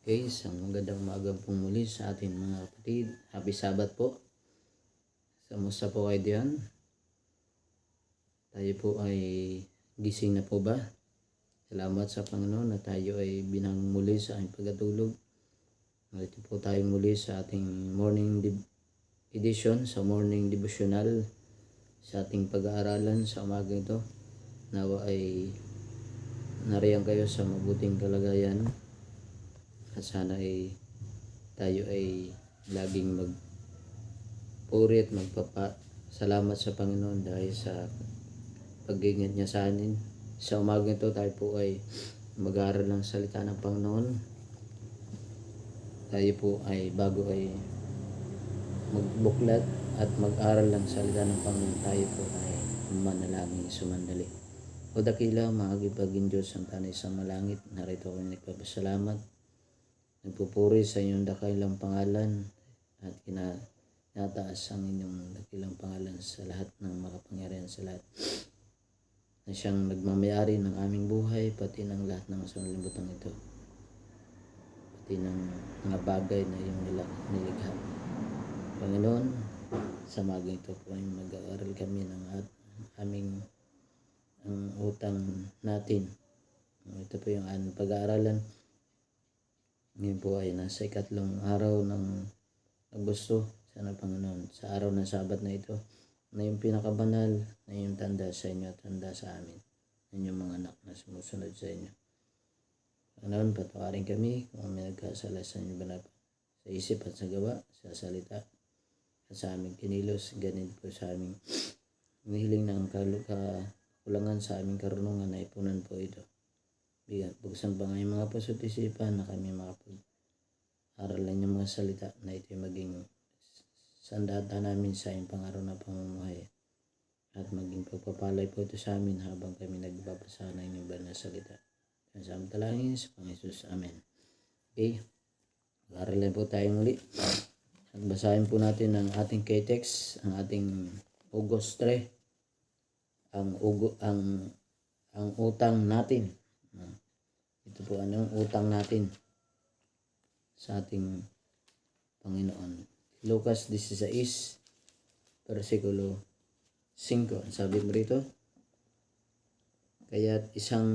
Okay, isang magandang umaga po muli sa ating mga kapatid. Happy Sabbath po. Samusta po kayo diyan? Tayo po ay gising na po ba? Salamat sa Panginoon na tayo ay binang muli sa aming pagkatulog. Narito po tayo muli sa ating morning edition, sa morning devotional, sa ating pag-aaralan sa umaga ito. Nawa ay nariyan kayo sa mabuting kalagayan at sana ay tayo ay laging mag puri magpapa salamat sa Panginoon dahil sa pag-ingat niya sa anin. Sa umaga ito tayo po ay mag-aaral ng salita ng Panginoon. Tayo po ay bago ay magbuklat at mag-aral ng salita ng Panginoon tayo po ay manalangin sumandali. O dakila, makagipagin Diyos ang tanay sa malangit. Narito kami nagpapasalamat Nagpupuri sa inyong dakilang pangalan at kinataas ang inyong dakilang pangalan sa lahat ng makapangyarihan sa lahat. Na siyang nagmamayari ng aming buhay, pati ng lahat ng sanlibutan ito. Pati ng mga bagay na iyong nilikha. Panginoon, sa magang ito po ay mag-aaral kami ng at aming ang utang natin. Ito po yung pag-aaralan. Ngayon po ay nasa ikatlong araw ng Agosto. Sana Panginoon, sa araw ng Sabat na ito, na yung pinakabanal, na yung tanda sa inyo at tanda sa amin. Na inyong mga anak na sumusunod sa inyo. Panginoon, patawarin kami kung may nagkasala sa inyo banal sa isip at sa gawa, sa salita, at sa aming kinilos, ganit po sa aming nihiling ng kakulangan sa aming karunungan na ipunan po ito. Bigat, buksan pa nga yung mga puso't isipan na kami makapag-aralan yung mga salita na ito'y maging sandata namin sa iyong pangaraw na pamumuhay. At maging pagpapalay po ito sa amin habang kami nagbabasa ng banal na salita. Sa aming talangin sa Panginoon. Amen. Okay. Aralan po tayo muli. At basahin po natin ang ating K-text, ang ating Ugos 3. Ang ugo ang ang utang natin. Ito po anong utang natin sa ating Panginoon. Lucas 16, versikulo 5. Ang sabi mo rito, kaya isang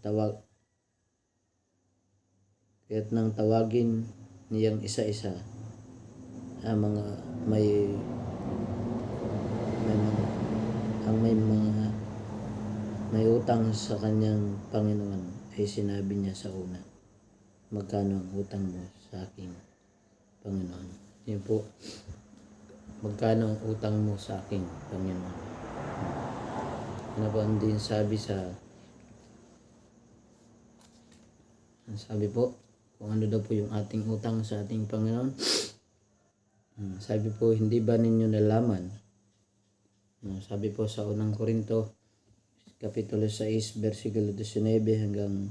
tawag kaya't nang tawagin niyang isa-isa ang mga may may mga ang may mga may utang sa kanyang Panginoon ay sinabi niya sa una, magkano ang utang mo sa aking Panginoon? Yun po, magkano ang utang mo sa aking Panginoon? Ano ang din sabi sa sabi po, kung ano daw po yung ating utang sa ating Panginoon. Hmm, Sabi po, hindi ba ninyo nalaman? Hmm, Sabi po sa unang Korinto, Kapitulo 6, versikulo 19 hanggang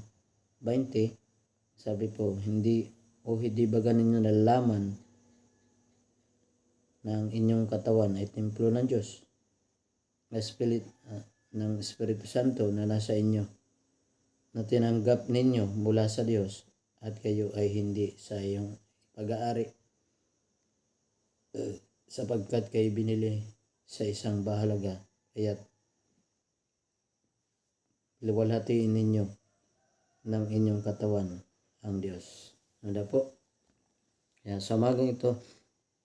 20, sabi po, hindi o hindi ba ninyo nalaman na ang inyong katawan ay templo ng Diyos? Na spirit, ah, ng Espiritu Santo na nasa inyo, na tinanggap ninyo mula sa Diyos at kayo ay hindi sa iyong pag-aari Eh, sapagkat kayo binili sa isang bahalaga kaya't luwalhatiin ninyo ng inyong katawan ang Diyos. Ano po? Kaya sa umagang ito,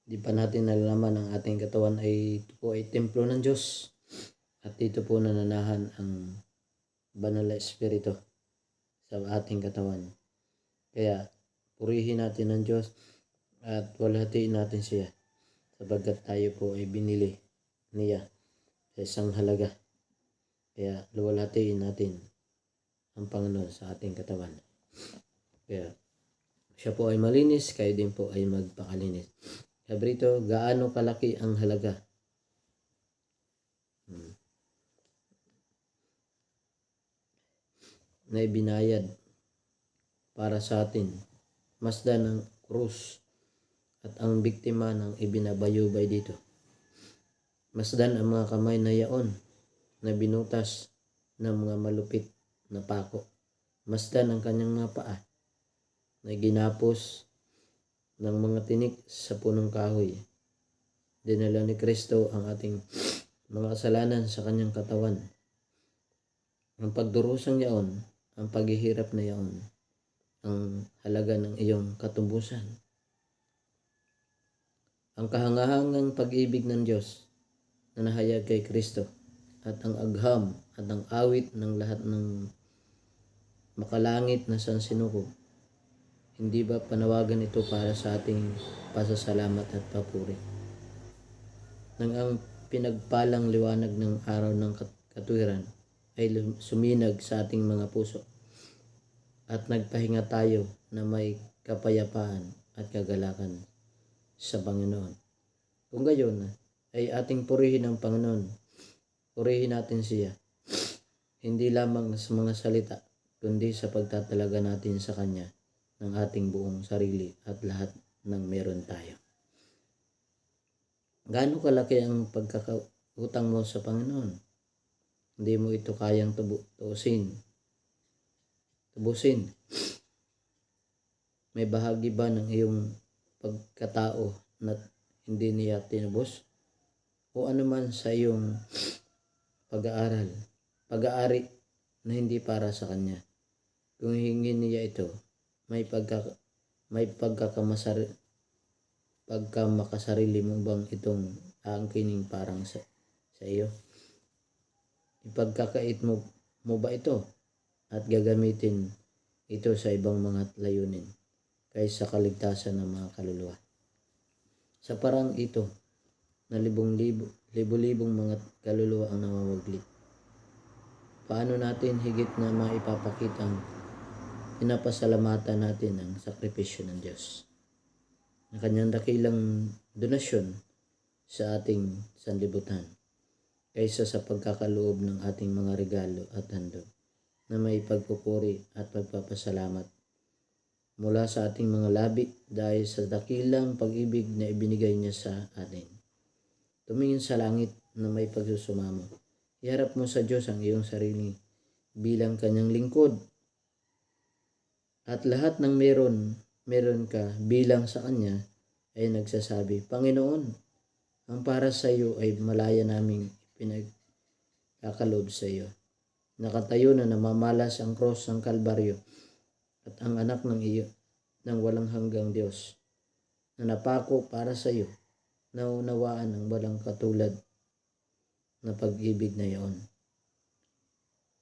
di pa natin nalalaman ang ating katawan ay ito po ay templo ng Diyos. At dito po nananahan ang banal na espiritu sa ating katawan. Kaya purihin natin ang Diyos at walhatiin natin siya sapagkat tayo po ay binili niya sa isang halaga. Kaya luwalhatiin natin ang Panginoon sa ating katawan. Kaya siya po ay malinis, kayo din po ay magpakalinis. Sabi rito, gaano kalaki ang halaga? Hmm. Na ibinayad para sa atin. Masdan ng krus at ang biktima ng ibinabayubay dito. Masdan ang mga kamay na yaon na binutas ng mga malupit na pako. Masdan ang kanyang mga paa na ginapos ng mga tinik sa punong kahoy. Dinala ni Kristo ang ating mga kasalanan sa kanyang katawan. Ang pagdurusang yaon, ang paghihirap na yaon, ang halaga ng iyong katumbusan. Ang kahangahangang pag-ibig ng Diyos na nahayag kay Kristo at ang agham at ang awit ng lahat ng makalangit na sansinukob. Hindi ba panawagan ito para sa ating pasasalamat at papuri? Nang ang pinagpalang liwanag ng araw ng kat- katwiran ay suminag sa ating mga puso at nagpahinga tayo na may kapayapaan at kagalakan sa Panginoon. Kung gayon, ay ating purihin ang Panginoon. Purihin natin siya. Hindi lamang sa mga salita, kundi sa pagtatalaga natin sa Kanya ng ating buong sarili at lahat ng meron tayo. Gaano kalaki ang pagkakautang mo sa Panginoon? Hindi mo ito kayang tubu- tuusin. Tubusin. May bahagi ba ng iyong pagkatao na hindi niya tinubos? O ano man sa iyong pag-aaral, pag-aari na hindi para sa Kanya. Kung hingin niya ito, may pagka may pagkakamasari pagkamakasarili mo bang itong aangkining parang sa, sa iyo? Ipagkakait mo, mo ba ito at gagamitin ito sa ibang mga layunin kaysa kaligtasan ng mga kaluluwa? Sa parang ito, na libong-libo, libo-libong mga kaluluwa ang namamaglit. Paano natin higit na maipapakitang pinapasalamatan natin ang sakripisyo ng Diyos? Ang kanyang dakilang donasyon sa ating sanlibutan kaysa sa pagkakaloob ng ating mga regalo at handog na may pagpupuri at pagpapasalamat mula sa ating mga labi dahil sa dakilang pag-ibig na ibinigay niya sa atin. Tumingin sa langit na may pagsusumamo. Iharap mo sa Diyos ang iyong sarili bilang kanyang lingkod. At lahat ng meron, meron ka bilang sa Kanya ay nagsasabi, Panginoon, ang para sa iyo ay malaya naming pinagkakalob sa iyo. Nakatayo na namamalas ang cross ng Kalbaryo at ang anak ng iyo ng walang hanggang Diyos na napako para sa iyo naunawaan ang walang katulad na pag-ibig na iyon.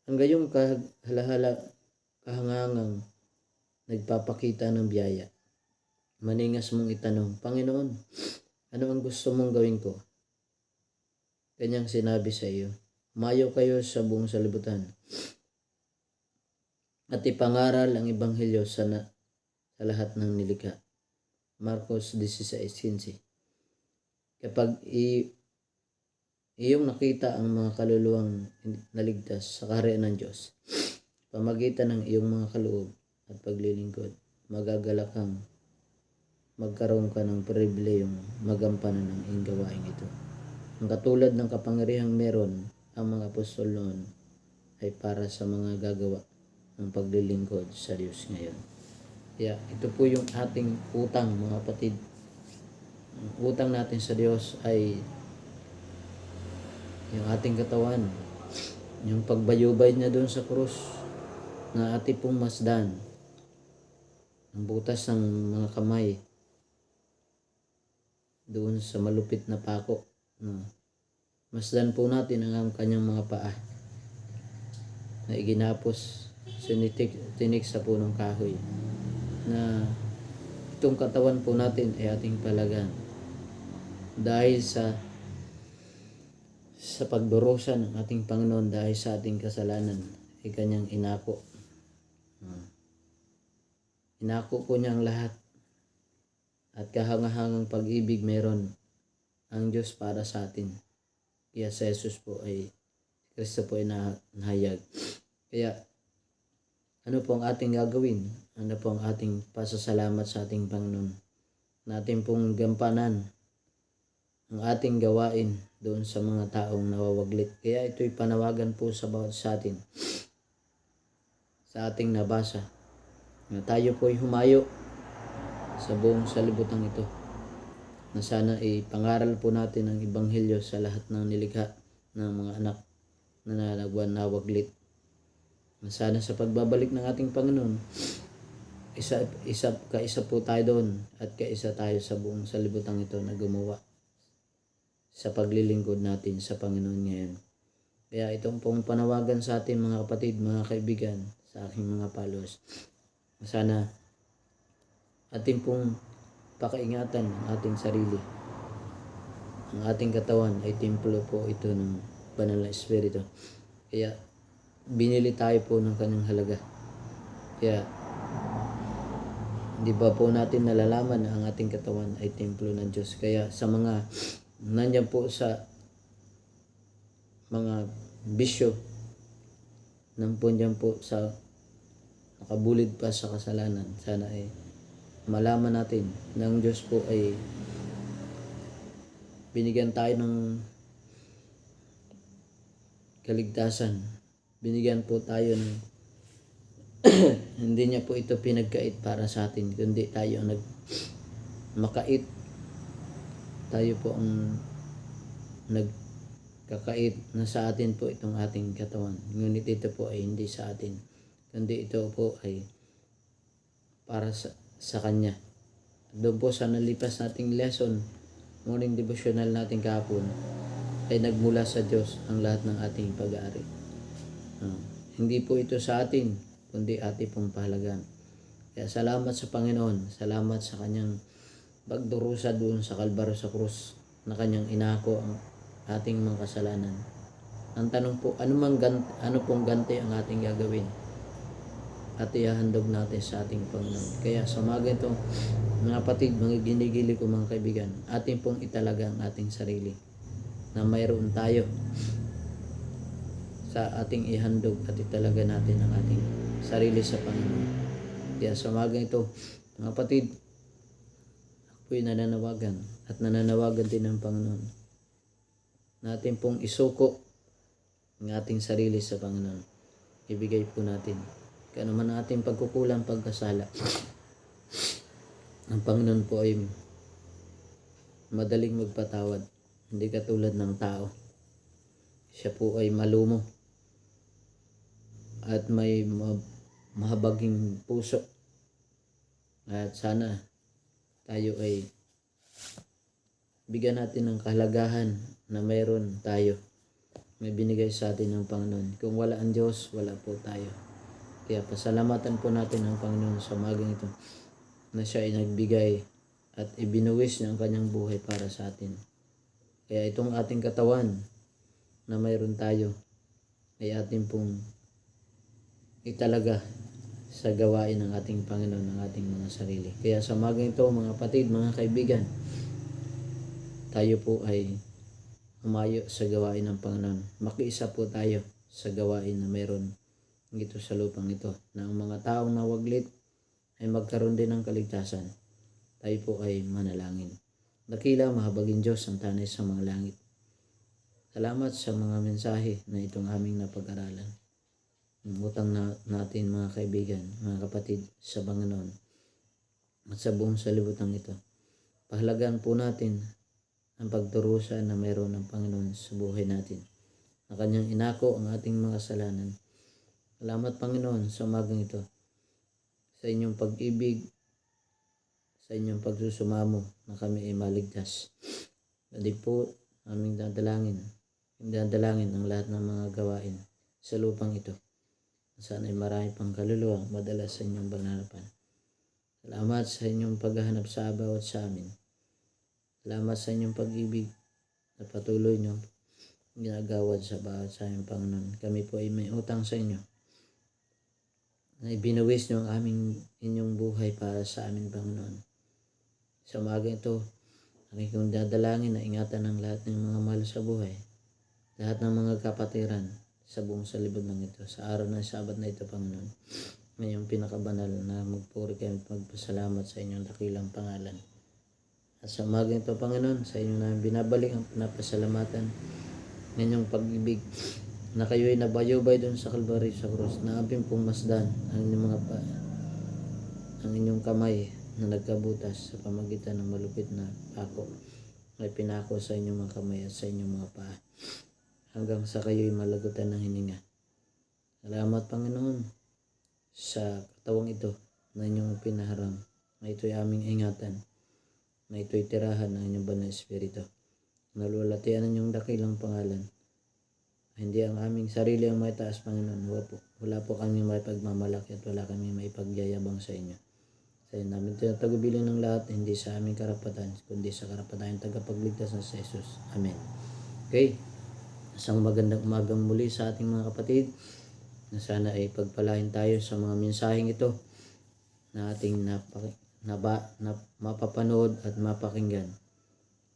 Ang gayong kahalahala kahangangang nagpapakita ng biyaya. Maningas mong itanong, Panginoon, ano ang gusto mong gawin ko? Kanyang sinabi sa iyo, Mayo kayo sa buong salibutan at ipangaral ang Ebanghelyo sa, na, sa lahat ng nilikha. Marcos 16.15 Kapag i, iyong nakita ang mga kaluluwang naligtas sa kaharian ng Diyos, pamagitan ng iyong mga kaloob at paglilingkod, magagalak kang magkaroon ka ng pribileyong magampanan ng iyong ito. Ang katulad ng kapangyarihang meron ang mga apostol noon ay para sa mga gagawa ng paglilingkod sa Diyos ngayon. Kaya ito po yung ating utang mga kapatid. Ang utang natin sa Diyos ay yung ating katawan, yung pagbayubay niya doon sa krus na ating pong masdan, ang butas ng mga kamay doon sa malupit na pako. No. Masdan po natin ang kanyang mga paa na iginapos sinitik tinik sa punong kahoy na itong katawan po natin ay ating palagan dahil sa sa pagdurusa ng ating Panginoon dahil sa ating kasalanan ay kanyang inako. Inako po niya ang lahat at kahangahangang pag-ibig meron ang Diyos para sa atin. Kaya sa Jesus po ay Kristo po ay nahayag. Kaya ano po ang ating gagawin? Ano po ang ating pasasalamat sa ating Panginoon? Natin pong gampanan ang ating gawain doon sa mga taong nawawaglit. Kaya ito'y panawagan po sa bawat sa atin. Sa ating nabasa na tayo po ay humayo sa buong salibutan ito na sana ay pangaral po natin ang Ebanghelyo sa lahat ng nilikha ng mga anak na nalagwan na waglit. Na sana sa pagbabalik ng ating Panginoon, isa, isa, kaisa po tayo doon at kaisa tayo sa buong salibutan ito na gumawa sa paglilingkod natin sa Panginoon ngayon. Kaya itong pong panawagan sa atin mga kapatid, mga kaibigan, sa aking mga followers. Sana ating pong pakaingatan ang ating sarili. Ang ating katawan ay templo po ito ng banal na espiritu. Kaya binili tayo po ng kanyang halaga. Kaya hindi ba po natin nalalaman na ang ating katawan ay templo ng Diyos. Kaya sa mga nandyan po sa mga bisyo dyan po sa nakabulid pa sa kasalanan. Sana ay malaman natin na ang Diyos po ay binigyan tayo ng kaligtasan. Binigyan po tayo ng hindi niya po ito pinagkait para sa atin, kundi tayo ang nag makait. Tayo po ang nagkakait na sa atin po itong ating katawan. Ngunit ito po ay hindi sa atin, kundi ito po ay para sa, sa Kanya. Doon po sa nalipas nating lesson, morning devotional natin kahapon, ay nagmula sa Diyos ang lahat ng ating pag-aari. Ah, hindi po ito sa atin, kundi ating pong pahalagan. Kaya salamat sa Panginoon, salamat sa kanyang pagdurusa doon sa Kalbaro sa krus na kanyang inako ang ating mga kasalanan. Ang tanong po, ano, mang gan, ano pong ganti ang ating gagawin? At ihahandog natin sa ating Panginoon. Kaya sa umaga ito, mga kapatid, mga ginigili ko mga kaibigan, ating pong italaga ang ating sarili na mayroon tayo sa ating ihandog at italaga natin ang ating sarili sa Panginoon. Kaya sa umaga ito, mga kapatid, ako'y nananawagan at nananawagan din ng Panginoon. Natin pong isuko ang ating sarili sa Panginoon. Ibigay po natin. Kaya naman ating pagkukulang pagkasala. Ang Panginoon po ay madaling magpatawad. Hindi katulad ng tao. Siya po ay malumo at may ma- mahabaging puso. At sana tayo ay bigyan natin ng kahalagahan na mayroon tayo. May binigay sa atin ng Panginoon. Kung wala ang Diyos, wala po tayo. Kaya pasalamatan po natin ang Panginoon sa umagang ito na siya ay nagbigay at ibinuwis niya ang kanyang buhay para sa atin. Kaya itong ating katawan na mayroon tayo ay ating pong italaga sa gawain ng ating Panginoon ng ating mga sarili. Kaya sa umagang ito mga kapatid, mga kaibigan, tayo po ay umayo sa gawain ng Panginoon. Makiisa po tayo sa gawain na mayroon dito sa lupang ito na ang mga taong nawaglit ay magkaroon din ng kaligtasan. Tayo po ay manalangin. Dakila mahabagin Diyos ang tanay sa mga langit. Salamat sa mga mensahe na itong aming napag-aralan. Utang na natin mga kaibigan, mga kapatid sa Panginoon at sa buong salibutan ito. Pahalagaan po natin ang pagturusa na mayroon ng Panginoon sa buhay natin. Na kanyang inako ang ating mga kasalanan. Salamat Panginoon sa umagang ito. Sa inyong pag-ibig, sa inyong pagsusumamo na kami ay maligtas. Dali po aming dadalangin. Dadalangin ang lahat ng mga gawain sa lupang ito. Sana ay marami pang kaluluwa madala sa inyong banarapan. Salamat sa inyong paghahanap sa bawat sa amin. Salamat sa inyong pag-ibig na patuloy nyo ginagawad sa bawat sa aming Panginoon. Kami po ay may utang sa inyo na ibinuwis nyo ang aming inyong buhay para sa amin, Panginoon. Sa umaga ito, aking kong dadalangin na ingatan ng lahat ng mga mahal sa buhay, lahat ng mga kapatiran sa buong salibod ng ito, sa araw ng sabat na ito, Panginoon. Ngayong pinakabanal na magpuri kayo at magpasalamat sa inyong dakilang pangalan. At sa umaga ito, Panginoon, sa inyo namin binabalik ang pinapasalamatan ng inyong pag-ibig na kayo ay nabayubay doon sa Calvary sa cross na aming pong masdan ang inyong mga pa, ang inyong kamay na nagkabutas sa pamagitan ng malupit na pako ay pinako sa inyong mga kamay at sa inyong mga paa hanggang sa kayo'y malagutan ng hininga. Salamat Panginoon sa katawang ito na inyong pinaharam na ito'y aming ingatan na ito'y tirahan ng inyong banal na espiritu. Nalulatian ang inyong dakilang pangalan. Hindi ang aming sarili ang may taas, Panginoon. Wala po, wala po kami may pagmamalaki at wala kami may pagyayabang sa inyo. Sa inyo namin tinatagubilin ng lahat, hindi sa aming karapatan, kundi sa karapatan ng tagapagligtas na sa Jesus. Amen. Okay. Isang magandang umagang muli sa ating mga kapatid na sana ay pagpalain tayo sa mga mensaheng ito na ating napa, naba, na, mapapanood at mapakinggan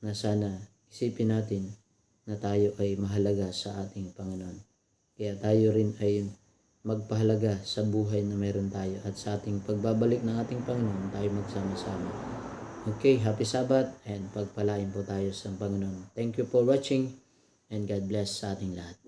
na sana isipin natin na tayo ay mahalaga sa ating Panginoon. Kaya tayo rin ay magpahalaga sa buhay na meron tayo at sa ating pagbabalik ng ating Panginoon tayo magsama-sama. Okay, happy Sabbath and pagpalain po tayo sa Panginoon. Thank you for watching and God bless sa ating lahat.